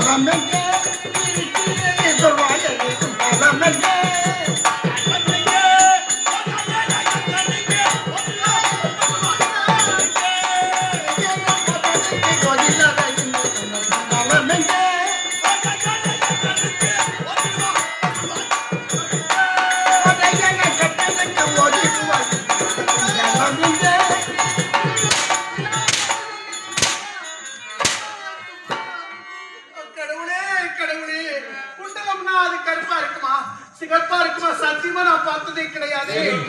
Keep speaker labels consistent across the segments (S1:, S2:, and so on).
S1: நலமெங்கே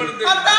S2: கிடையாது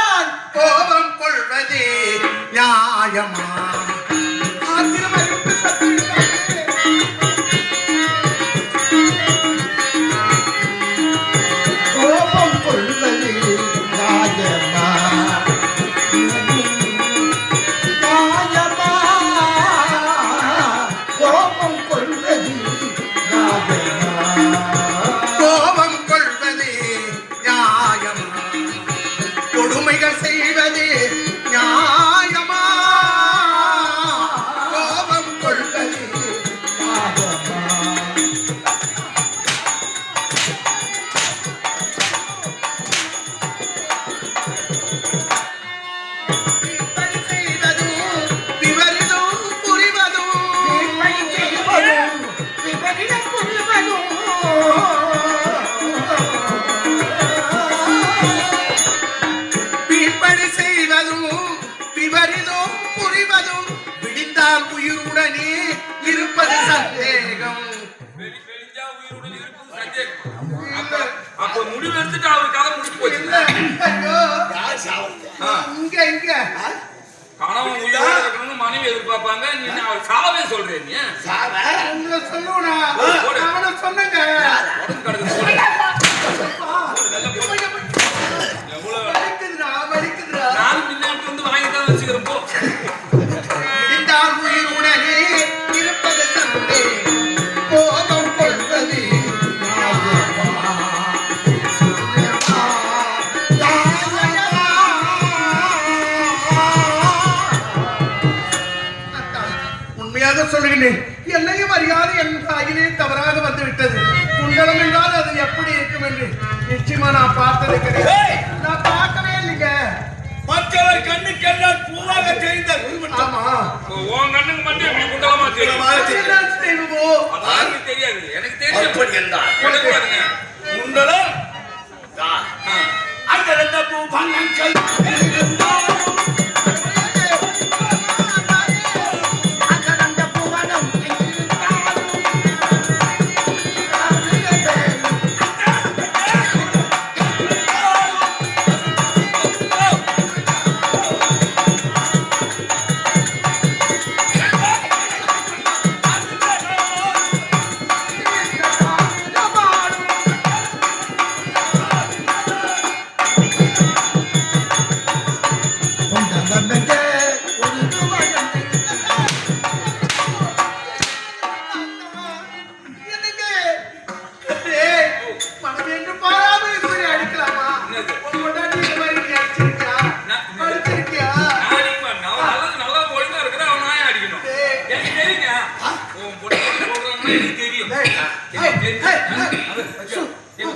S2: இங்க இங்க.
S3: கணவன் உயிரோட இருக்கணும்னு மனைவி எதிர்பார்ப்பாங்க. நீ அவர் சாவே சொல்றேன் நீ?
S2: உங்களை சொல்லுவனா அவனை சொன்னங்க
S3: உடம்பு. எவ்வளவு?
S2: வலிக்குதுடா வலிக்குதுடா.
S3: நானும் முன்னாடி வந்து வாங்கி தான் வச்சுக்கிறேன்
S2: சொல்லுகிறேன் என்னையும் அறியாது என் தாயிலே தவறாக வந்து விட்டது குண்டலம் என்றால் அது எப்படி இருக்கும் என்று நிச்சயமா நான் பார்த்தது கிடையாது. நான் பார்க்கவே இல்லைங்க.
S4: மற்றவர் கண்ணுக்கெல்லாம் பூவாக தெரிந்த
S2: ஆமா.
S3: உன் கண்ணுக்கு மட்டும் எப்படி குண்டலமா தெரியும்?
S2: என்ன செய்வோம்?
S3: தெரியாது. எனக்கு உனக்கு பாருங்க.
S4: குண்டலம். அந்த ரெண்ட பூ பங்கங்கள்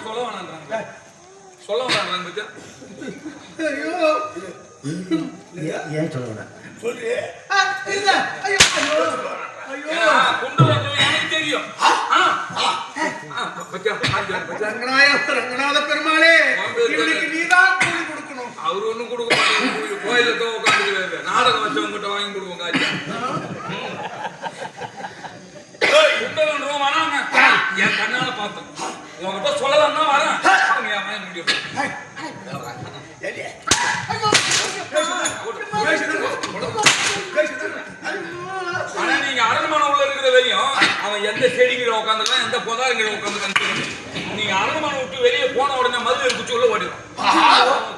S3: சொல்ல வேணான்றாங்க. சொல்ல வேணான்றாங்க, பத்தியா?
S2: ஐயோ.
S1: ஏன் சொல்லுவேன்
S2: ஆ, இல்ல. ஐயோ, ஐயோ. ஐயோ.
S3: ஏன்னா, கொண்டு வரணும் எனக்கு தெரியும்.
S2: ரங்கநாத பெருமாளே இவனுக்கு நீதான் கூலி கொடுக்கணும்
S3: அவரு ஒண்ணும் கொடுக்க மாட்டாங்க கோயிலுக்கு உட்காந்துக்கிறாரு நாடகம் வச்சவங்கிட்ட வாங்கி கொடுவோம் காய்ச்சி என் கண்ணால பார்த்தேன் உங்ககிட்ட சொல்லலாம் தான் வரேன். ஆனா நீங்க அரண்மனை உள்ள இருக்கிற வரையும் அவன் எந்த செடிங்கிற உட்காந்துக்கலாம் எந்த புதாங்கிற உட்காந்து நீங்க அரண்மனை விட்டு வெளியே போன உடனே மதுரை குச்சி உள்ள ஓடிடும்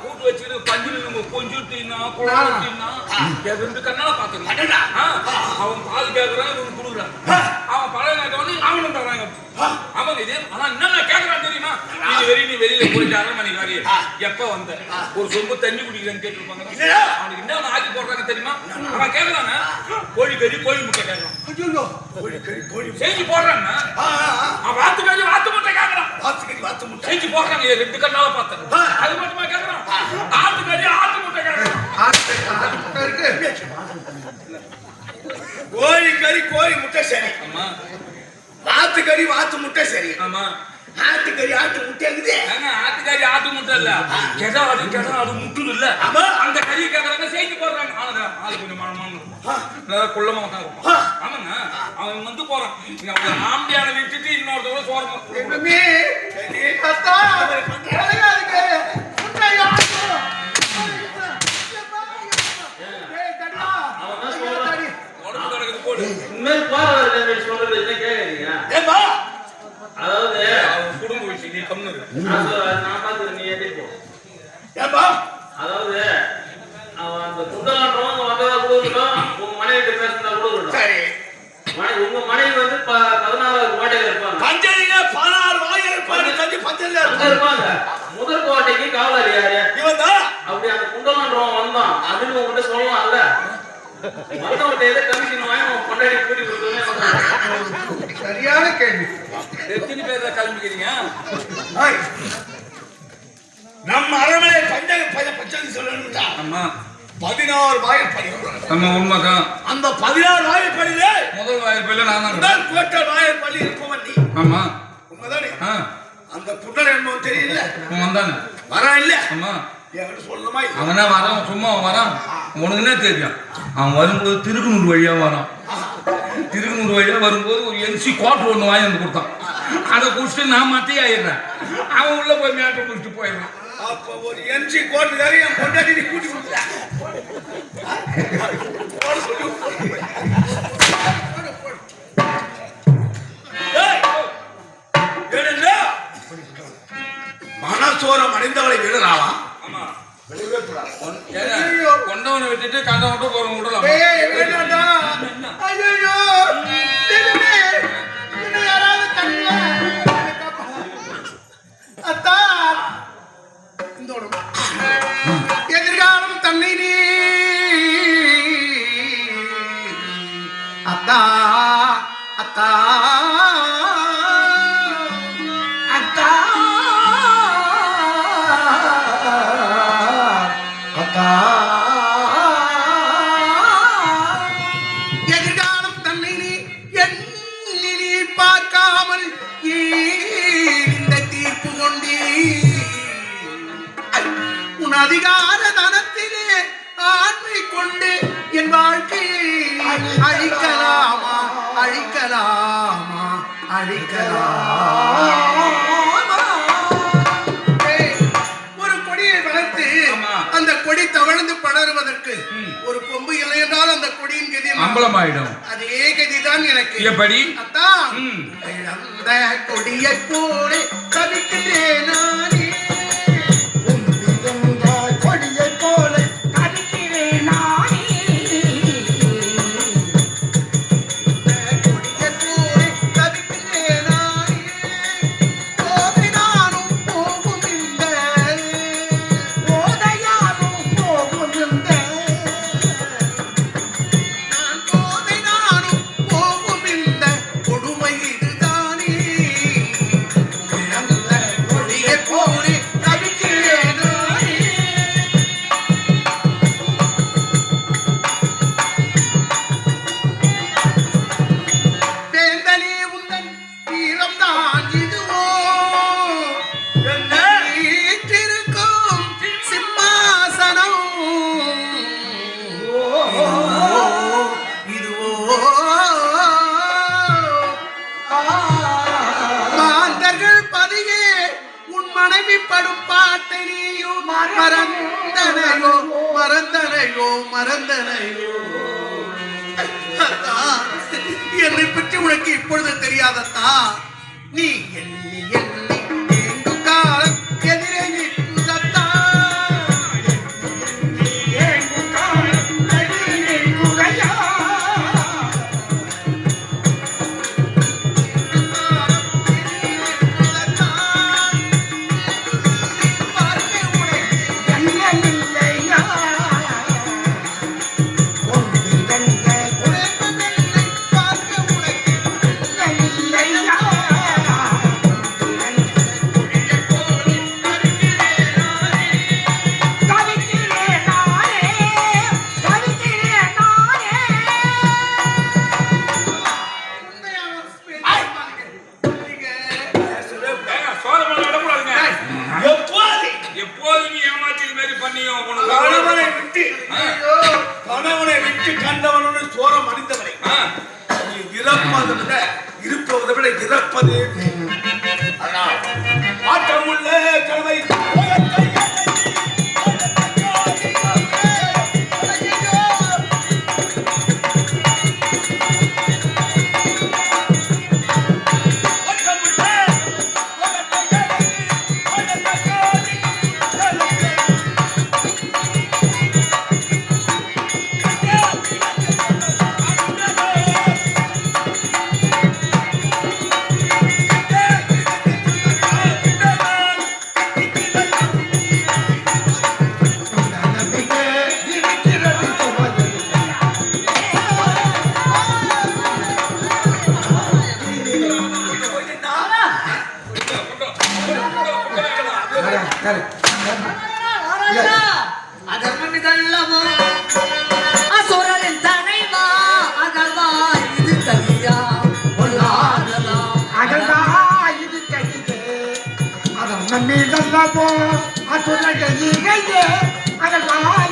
S3: கூட்டு வச்சுட்டு பஞ்சில் நம்ம கொஞ்சம் தீனா குழம்பு தீனா ரெண்டு கண்ணால பாத்துக்கலாம் அவன் பால் கேட்கறான் இவன் கொடுக்குறான். அவன் இது ஆனா என்ன கேட்கறான் தெரியுமா? நீ வெளிய நீ வெளியில போயிட்டு அரண்மனைக்கு வரைய எப்ப வந்த? ஒரு சொம்பு தண்ணி குடிக்கிறேன்னு கேட்டிருப்பாங்க? அவனுக்கு என்ன ஆக்கி போடுறாங்க தெரியுமா? அவன் கேட்கறாங்க கோழி கறி கோழி முட்டை கேட்கறான்
S2: ஐயோ
S4: கோழி கறி கோழி
S3: செஞ்சு போடுறாங்க. அவன் வாத்து கறி வாத்து முட்டை கேட்கறான்
S4: வாத்து கறி வாத்து முட்டை.
S3: செஞ்சு போடுறாங்க. ரெண்டு கண்ணால பார்த்தேன். அது மட்டுமா கேட்கறான் ஆட்டு கறி ஆட்டு முட்டை கேட்கறான்
S2: ஆட்டு ஆட்டு முட்டை இருக்கு.
S4: கோழி கறி கோழி முட்டை சரி
S3: ஆமா.
S4: வாத்து கறி வாத்து முட்டை சரி.
S3: ஆமா.
S4: ஆட்டு கறி ஆட்டு முட்டை இருக்குது
S3: ஆட்டுக்கறி ஆட்டு முட்டை இல்ல. கெடா அது கெடா அது முட்டுது இல்ல.
S4: ஆமா.
S3: அந்த கறியை கேக்குறாங்க செஞ்சு போடுறாங்க. ஆளுங்க ஆளு கொஞ்சம் மனமான குள்ளமா உட்காந்து. ஆமாங்க. அவன் வந்து போறான். அவன் ஆம்பியான விட்டுட்டு இன்னொருத்தவங்க சோரம் போடு.
S5: உண்மையில் போறவர் தம்பி சொல்றது என்ன கேக்குறீங்க?
S4: ஏம்பா
S5: அதாவது
S3: அவன் குடும்ப விஷயம் நீ கம்மு இரு.
S5: நான் பார்த்து நீ ஏத்தி போ.
S4: ஏம்பா
S5: அதாவது அவன் அந்த குண்டலான்றவங்க வந்ததா கொடுக்கட்டும் உங்க மனைவி பேசுனதா கொடுக்கட்டும்.
S4: சரி.
S5: உங்க மனைவி வந்து ப- பதினாறாவது கோட்டையில இருப்பாங்க.
S4: பஞ்சலிங்க பதினாறு வாய் இருப்பாரு தம்பி பஞ்சலில்
S5: அங்க இருப்பாங்க. முதல் கோட்டைக்கு காவலாளி யாரு?
S4: இவன் தான்.
S5: அப்படி அந்த குண்டலான்றவன் வந்தான். அப்படின்னு உங்ககிட்ட சொல்லலாம்ல.
S2: சரியான கேள்வி.
S3: எத்தனை பேர் கிளம்பிக்கிறீங்க
S4: நம்ம அரண்மனை பஞ்சக பஞ்ச பஞ்சலி சொல்லணும்டா.
S3: ஆமா.
S4: பதினாறு வாயில்
S3: நம்ம உண்மைதான்
S4: அந்த பதினாறு வாயில் பள்ளியில
S3: முதல் வாய்ப்பில் நான் தான்
S4: முதல் கோட்டை வாயில் பள்ளி இருப்பவன் நீ.
S3: ஆமா.
S4: உண்மைதானே? அந்த புட்டர் என்பவன் தெரியல
S3: வந்தானே.
S4: வரான் இல்ல?
S3: ஆமா.
S4: என்கிட்ட இல்ல?
S3: அவனா வரான் சும்மா வரான். உனக்கு என்ன தெரியும். அவன் வரும்போது திருக்குனூர் வழியா வரான். திருக்குனூர் வழியா வரும்போது ஒரு என்சி கோட் ஒன்று வாங்கி வந்து கொடுத்தான். அதை குடிச்சிட்டு நான் மத்திய ஆயிடுறேன் அவன் உள்ள போய் மேட்டை குடிச்சிட்டு போயிடுறான்.
S4: அப்ப ஒரு என் நீ கூட்டி கொடுத்தா போட சொல்லி ஏய், என்னடா? மனசோரம் அடைந்தவளை விடுறாளா
S3: கொண்டவனை விட்டுட்டு கண்டவன்ட்டு போறவங்க விடலாம்
S2: ஏய் தவழ்ந்து படருவதற்கு ஒரு கொம்பு இல்லை என்றால் அந்த கொடியின் கதி என்ன?
S3: அம்பலம் ஆயிடும்
S2: அதே கதிதான் எனக்கு.
S3: எப்படி?
S2: அத்தான் கொடியை போல தவிக்கிறேன்
S1: அதன் நம்மிடல்லவோ அசுரர்கள் இறையே. அடடா, இது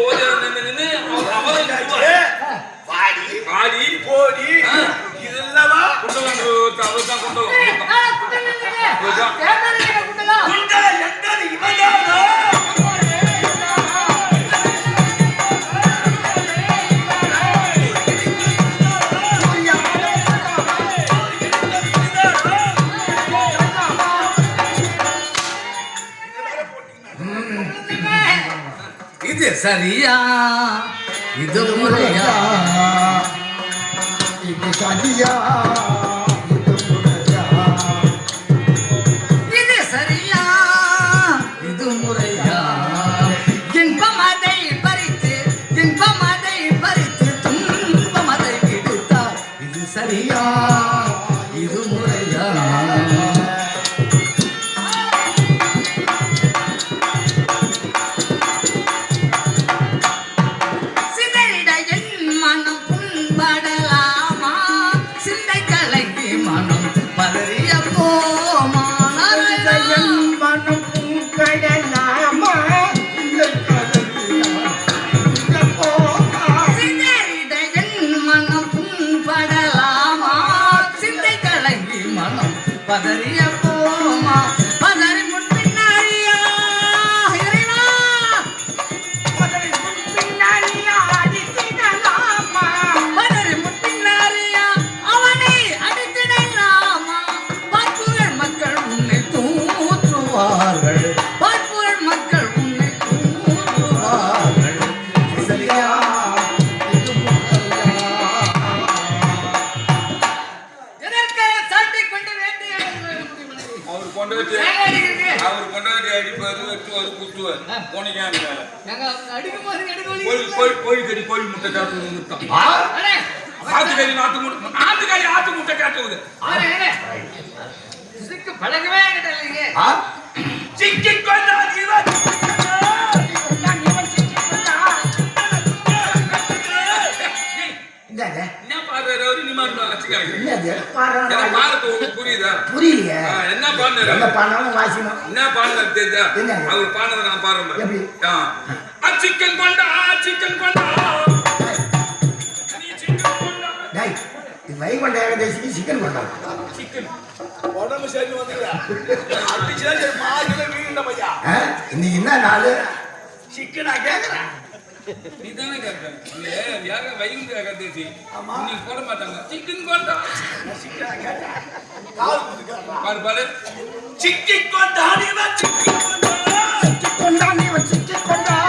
S3: ஓதி நின்று நின்று அவரை
S4: ஏ, வாடி.
S3: ஆடி
S4: போடி.
S3: ஆ.
S4: இதெல்லாமா
S3: குண்டலம் அவர் தான் குண்டலம்
S4: குண்டல எந்தது இவன்தானா?
S6: சரியா இது முறையா
S1: இது சரியா
S6: பதறிய
S3: அவர் கொண்டாட்டி அவர் கொண்டாட்டி அடிப்பாரு வெட்டுவாரு குத்துவாரு. போனீங்க கோழி கோழி கோழி கறி கோழி முட்டை காட்டுவது நிறுத்தம் ஆத்துக்கறி நாட்டு முட்டை ஆத்துக்கறி ஆத்து முட்டை காட்டுவது
S6: பழகவே
S3: சிக்கி கொண்டாடி புரியுதா?
S1: புரியலையே.
S3: என்ன பாடினாரு
S1: என்ன பண்ணாலும் வாசிக்கணும்.
S3: என்ன பாடினாரு தெரியுதா
S1: என்ன?
S3: அவர் பாடினதை நான் பாடுறேன் சிக்கன் கொண்டா சிக்கன் கொண்டா. கொண்டா.
S1: டேய் இது வைகுண்ட ஏகாதசிக்கு சிக்கன் கொண்டாடும்
S3: சிக்கன்.
S4: உடம்பு சரி வந்துக்கிறா அடிச்சா சரி பையா?
S1: ஆ? இன்னைக்கு என்ன நாள்?
S4: சிக்கனா கேக்குறேன்
S3: நீ தானே கேட்க யார வைகுந்த ஏகாதசி இன்னைக்கு போட மாட்டாங்க. சிக்கன் கொண்டா.
S4: சிக்கனா கேட்டேன் கால் குத்துக்கிறா
S3: பாரு பாரு.
S4: சிக்கி கொண்டாடி சிக்கி கொண்டா.
S1: சிக்கிக் கொண்டான் சிக்கிக் கொண்டான்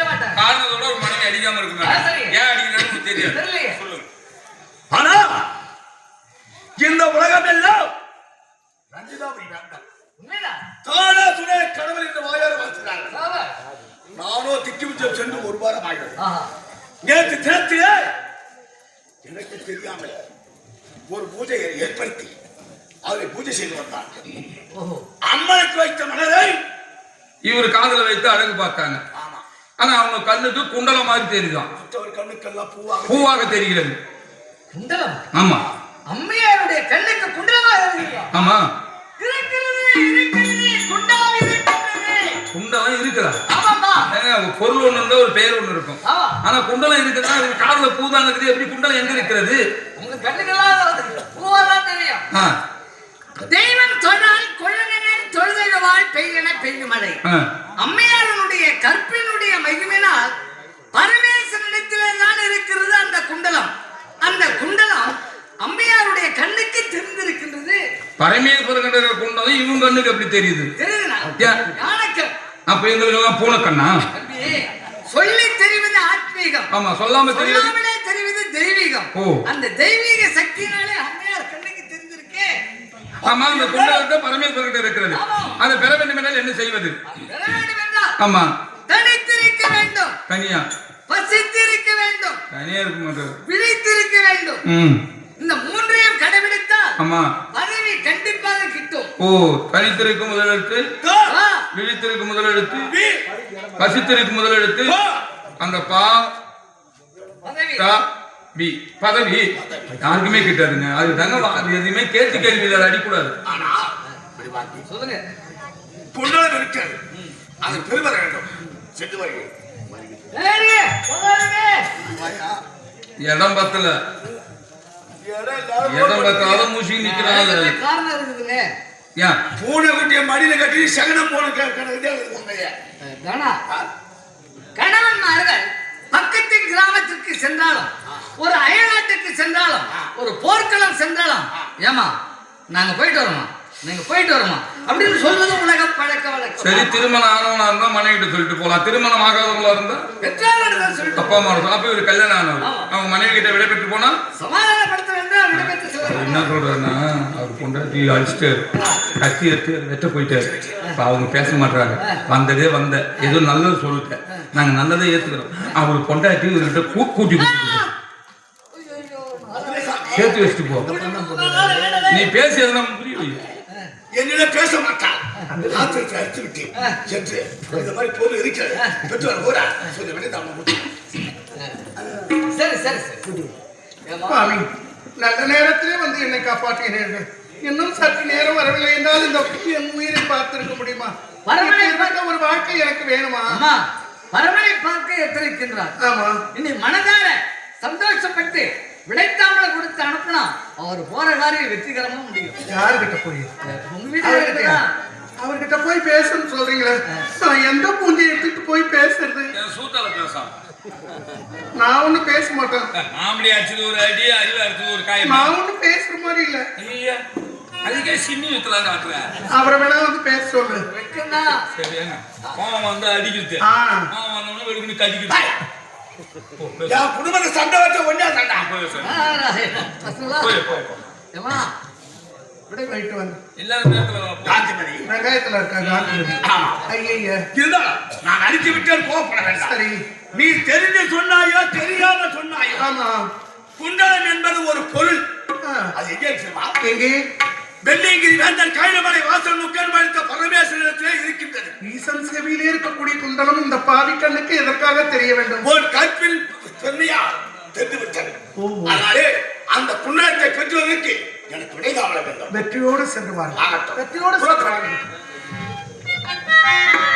S3: காரணத்தோட ஒரு மனைவி அடிக்காம இருக்க
S6: ஆ,
S3: மாட்டாங்க
S6: சரி.
S3: ஏன் அடிக்கிறான்னு தெரியாது. சொல்லுங்க
S4: ஆனா இந்த உலகம் எல்லாம் ரஞ்சிதாபுரி வேண்டாம்
S6: உண்மைதான்.
S4: தானா துணை கடவுள் இந்த வாயார
S6: ஆமா.
S4: நானோ திக்கிவிஜயம் சென்று ஒரு வாரம் ஆகிறது. நேற்று தினத்திலே எனக்கு தெரியாமல் ஒரு பூஜையை ஏற்படுத்தி அதில் பூஜை செய்து வந்தார்
S6: ஓஹோ.
S4: அம்மனுக்கு வைத்த மனதை
S3: இவர் காதுல வைத்து அழகு பார்த்தாங்க ஆனா அவங்க கண்ணுக்கு குண்டலம் மாதிரி தெரியுதான்.
S4: கண்ணுக்கெல்லாம் பூவாக
S3: பூவாக தெரிகிறது.
S6: குண்டலம்?
S3: ஆமா.
S6: அம்மையாருடைய கண்ணுக்கு இருக்கிறதா?
S3: ஆமா
S6: குண்டலம்
S3: குண்டலம் இருக்குதா
S6: ஆமாப்பா.
S3: ஏங்க, ஒரு பொருள் ஒண்ணு இருந்தா ஒரு பெயர் ஒண்ணு இருக்கும். ஆனா குண்டலம் இருக்குதுன்னா அது காதுல பூதான் இருக்குது எப்படி குண்டலம் எங்க இருக்கிறது?
S6: உங்க கண்ணுக்கெல்லாம் பூவாதான் தெரியும்.
S3: ஆ,
S6: தெய்வம் சொன்னால் கொள்ளனர் தொழுதழுவாள் பெய்யன பெய்யும் மழை. அம்மையாரனுடைய கற்பினுடைய மகிமினால் பரமேஸ்வரனிடத்திலே தான் இருக்கிறது அந்த குண்டலம். அந்த குண்டலம் அம்மையாருடைய கண்ணுக்கு தெரிந்திருக்கின்றது.
S3: பரமேஸ்வரன் கண்ட குண்டலம் இவங்க கண்ணுக்கு எப்படி தெரியுது? அப்ப எங்களுக்கு எல்லாம் பூனைக்கண்ணா
S6: தம்பி, சொல்லி தெரிவது ஆத்மீகம்
S3: ஆமா சொல்லாம
S6: சொல்லாமலே தெரிவது தெய்வீகம்.
S3: ஓ.
S6: அந்த தெய்வீக சக்தியினாலே
S3: ஆமா அந்த குண்டலத்தை பரமேஸ்வரன் கிட்ட இருக்கிறது. அதை பெற வேண்டும் என்றால் என்ன செய்வது? ஆமா.
S6: தனித்திருக்க வேண்டும்.
S3: தனியா?
S6: பசித்திருக்க வேண்டும்.
S3: தனியா இருக்க மாட்டாரு
S6: விழித்திருக்க வேண்டும். இந்த மூன்றையும் கடைபிடித்தால்
S3: ஆமா.
S6: பதவி கண்டிப்பாக கிட்டும்.
S3: ஓ தனித்திருக்கு முதலெழுத்து
S6: ஆ,
S3: விழித்திருக்கு முதலெழுத்து பசித்திருக்கு முதலெழுத்து அந்த பா
S6: பதவி.
S3: பி பதவி. யாருக்குமே கிட்டாதுங்க. அது தாங்க அது எதுவுமே கேட்டு கேள்வி அது அடிக்கூடாது.
S4: ஆனா
S6: சொல்லுங்க.
S4: குண்டலம் இருக்கிறது அது பெருமை வேண்டும். சென்று
S6: சொல்லாதீங்க.
S3: இடம் பத்தல. இடம் பத்தாத மூசி நிக்கிறாங்க.
S6: காரணம் இருக்குதுங்க?
S3: ஏன்
S4: பூனை குட்டிய மடியில கட்டி சகனம் போன
S6: தானா கணவன்மார்கள் பக்கத்து கிராமத்திற்கு சென்றாலும் ஒரு அயல்நாட்டுக்கு சென்றாலும் ஒரு போர்க்களம் சென்றாலும் ஏமா நாங்க போயிட்டு வரோமா நீங்க போயிட்டு வரோமா அப்படின்னு சொல்வது உலக பழக்க
S3: சரி
S6: வழக்கம்
S3: திருமணம் ஆனவனா இருந்தா மனைவிட்டு சொல்லிட்டு போலாம். திருமணம் ஆகாதவங்களா இருந்தா?
S6: பெற்றார்கள் சொல்லிட்டு
S3: அப்பா அம்மா அப்ப இவர் கல்யாணம் ஆனவர். அவங்க மனைவி கிட்ட விடைபெற்று போனா?
S6: சமாதானப்படுத்த வேண்டும் விடைபெற்று செல்ல
S3: என்ன சொல்றாருன்னா அவர் பொண்டாட்டி அடிச்சுட்டாரு கத்தி எடுத்து வெட்ட போயிட்டாரு. இப்ப அவங்க பேச மாட்டாங்க வந்ததே வந்த. ஏதோ நல்லது சொல்லிட்டேன். நாங்க நல்லதை ஏத்துக்கிறோம். அவர் பொண்டாட்டி இவர்கிட்ட கூ கூட்டி சேர்த்து வச்சுட்டு போ. நீ பேசி எதுனா புரிய வை.
S4: என்னிடம் பேச மாட்டான் அடித்து விட்டு சென்று இந்த மாதிரி பொருள் இருக்கிறது பெற்றோர் ஊரா சொல்லி தான்
S6: சரி சரி சரி.
S2: நல்ல நேரத்திலே வந்து என்னை காப்பாற்றினீர்கள். இன்னும் சற்று நேரம் வரவில்லை என்றால் இந்த என் உயிரை பார்த்திருக்க முடியுமா?
S6: வரவில்லை.
S2: ஒரு வாழ்க்கை எனக்கு வேணுமா?
S6: அம்மா. பரமனை பார்க்க எத்தனைக்கின்றார்?
S2: ஆமா.
S6: இனி மனதார சந்தோஷப்பட்டு விடைத்தாமலை கொடுத்து அனுப்புனா அவர் போற காரியம் வெற்றிகரமா முடியும்.
S2: யாருகிட்ட போய்?
S6: உங்க வீட்டுல?
S2: அவர்கிட்ட போய் பேசணும்னு சொல்றீங்களே. நான் எந்த பூந்தி எடுத்துட்டு போய் பேசுறது?
S3: சூத்தால பேசாம.
S2: நான் ஒண்ணும் பேச மாட்டேன்.
S3: ஆம்பளை அடிச்சது ஒரு அடி அறிவு அடிச்சது ஒரு காயம்
S2: நான் ஒண்ணும் பேசுற மாதிரி இல்ல.
S3: ஐயா. அதுக்கே சின்னி வித்தலாம் காட்டுற
S2: அவரை வேணா வந்து பேச சொல்லு.
S3: சரியாங்க கோவம் வந்து அடிக்கிறது. கோவம் வந்தோடனே வெடுக்குன்னு கடிக்கிறது.
S4: குடும்பத்தை சண்டை வச்ச ஒண்ணே சண்டை.
S3: போய்? போய், போய், போய்.
S6: ஏம்மா, விடை வை.
S2: போயிட்டு வந்து.
S4: காந்திமதி.
S2: வெங்காயத்துல இருக்கா காந்தி
S4: ஆமா
S2: ஐயா
S4: இருந்தாலும் நான் அடித்து விட்டேன் கோவப்பட வேண்டாம்.
S2: சரி.
S4: நீ தெரிஞ்சு சொன்னாயோ தெரியாம சொன்னாயோ
S2: ஆமா.
S4: குண்டலம் என்பது ஒரு பொருள். அது எங்கே
S2: எங்கே?
S4: வெள்ளியங்கிரி வேந்தன் கைலமலை வாசல் முக்கன் மறுத்த பரமேஸ்வரத்திலே இருக்கின்றது.
S2: ஈசன் செவியிலே இருக்கக்கூடிய குண்டலம் இந்த பாவி கண்ணுக்கு எதற்காக தெரிய வேண்டும்?
S4: ஒரு கற்பில் பெருமையா தெரிந்து விட்டது அதனாலே அந்த புண்ணகத்தை பெற்றுவதற்கு எனக்கு விடைகாவல வேண்டும்.
S2: வெற்றியோடு சென்று வாருங்கள். வெற்றியோடு சென்று